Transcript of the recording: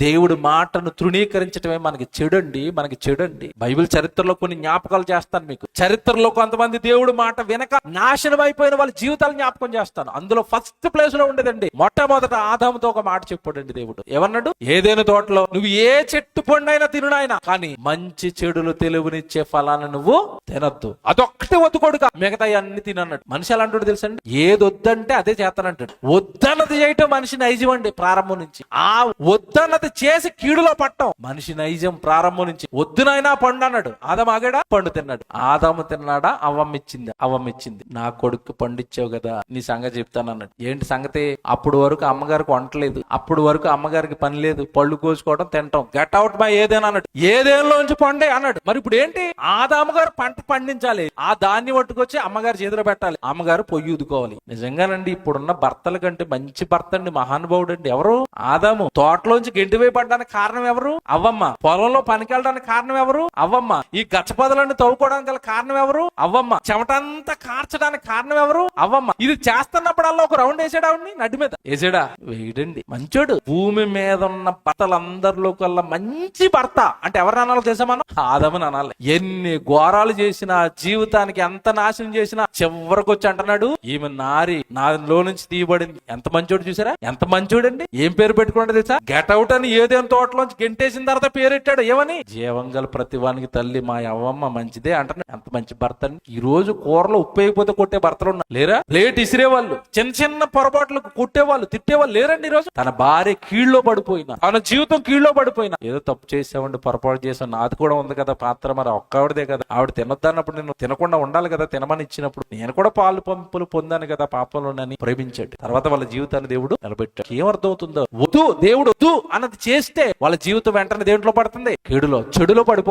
దేవుడి మాటను తృణీకరించడమే మనకి చెడండి మనకి చెడండి. బైబిల్ చరిత్రలో కొన్ని జ్ఞాపకాలు చేస్తాను మీకు. చరిత్రలో కొంతమంది దేవుడి మాట వినక నాశనం అయిపోయిన వాళ్ళ జీవితాలు జ్ఞాపకం చేస్తాను. అందులో ఫస్ట్ ప్లేస్లో ఉండేదండి మొట్టమొదట ఆదాముతో ఒక మాట చెప్పాడండి దేవుడు. ఏమన్నాడు? ఏదైనా తోటలో నువ్వు ఏ చెట్టు పండైనా తినునాయన కానీ మంచి చెడులు తెలుగునిచ్చే ఫలాన్ని నువ్వు తినద్దు. అదొక్కటి వద్దుకోడుక మిగతా అన్ని తినన్నాడు. మనిషి ఎలా అంటాడు తెలుసండి ఏది వద్దంటే అదే చేస్తానంటాడు. వద్దన్నది చేయటం మనిషి నైజం అండి ప్రారంభం నుంచి. ఆ వద్దన్నది చేసి కీడులో పట్టం. మనిషి నైజం ప్రారంభం నుంచి వద్దునైనా పండు అన్నాడు. ఆదం ఆగాడా? పండు తిన్నాడు. ఆదాము తిన్నాడా? అవ్వమిచ్చింది అవ్వమిచ్చింది నా కొడుకు పండిచ్చావు కదా నీ సంగతి చెప్తాను అన్నాడు. ఏంటి సంగతి? అప్పుడు వరకు అమ్మగారికి వంటలేదు. అప్పుడు వరకు అమ్మగారికి పని లేదు. పళ్ళు కోసుకోవడం తింటాం. గట్ అవుట్ మై ఏదేనా? అన్నాడు. ఏదేలోంచి పండే? అన్నాడు. మరి ఇప్పుడు ఏంటి? ఆదాము గారు పంట పండించాలి. ఆ దాన్ని పట్టుకొచ్చి అమ్మగారు చేతిలో పెట్టాలి. అమ్మగారు పొయ్యి ఉదుకోవాలి నిజంగానండి ఇప్పుడున్న భర్తల కంటే మంచి భర్త అండి మహానుభావుడు అండి ఎవరు? ఆదాము. తోటలోంచి గెంటివై పడ్డానికి కారణం ఎవరు? అవ్వమ్మ. పొలంలో పనికి వెళ్ళడానికి కారణం ఎవరు? అవ్వమ్మ. ఈ గచ్చపదలన్నీ తవ్వుకోవడానికి గల కారణం ఎవరు? అవ్వమ్మ. చెమటంతా కార్చడానికి కారణం ఎవరు? అవ్వమ్మ. ఇది చేస్తున్నప్పుడల్లా ఒక రౌండ్ వేసాడు ఆవిడ్ని నడ్డి మీద. వేసాడా? వేయడండి. మంచోడు. భూమి మీద ఉన్న భర్తలందరిలో కల్లా మంచి భర్త. అంటే ఎవరు అనాలో తెలుసా మనం? ఆదమని అనాలి. ఎన్ని ఘోరాలు చేసినా నా జీవితానికి ఎంత నాశనం చేసినా చివరికి వచ్చి అంటున్నాడు ఈమె నారి నాలో నుంచి తీయబడింది. ఎంత మంచోడు చూసారా? ఎంత మంచోడండి? ఏం పేరు పెట్టుకున్నాడు తెలుసా? గెట్ అవుట్ అని ఏదేం తోటలోంచి గెంటేసిన తర్వాత పేరెట్టాడు ఏమని? జీవంగల ప్రతివానికి తల్లి మా అవ్వమ్మ మంచిదే అంటున్నాడు. ఎంత మంచి భర్త అండి. ఈ రోజు కూరలో ఉప్పు అయిపోతే కొట్టే భర్తలు ఉన్నారు లేరా? ప్లేట్ ఇసిరేవాళ్ళు చిన్న చిన్న పొరపాట్లకు కొట్టేవాళ్ళు తిట్టేవాళ్ళు లేరండి ఈ రోజు. తన భార్య కీళ్ళలో పడిపోయినా తన జీవితం కీళ్ళలో పడిపోయినా ఏదో తప్పు చేసావండి పొరపాటు చేసాం నాది కూడా ఉంది కదా పాత్ర మరి ఒక్కవిడదే కదా. ఆవిడ తినొద్దన్నప్పుడు నేను తినకుండా ఉండాలి కదా తినమని ఇచ్చినప్పుడు నేను కూడా పాలు పంపులు పొందాను కదా పాపంలోనని ప్రేమించాడు. తర్వాత వాళ్ళ జీవితాన్ని దేవుడు నిలబెట్టాడు. ఏమర్థం అవుతుందో వద్దు దేవుడు వద్దు అన్నది చేస్తే వాళ్ళ జీవితం వెంటనే దేంట్లో పడుతుంది? కేడులో చెడులో పడిపో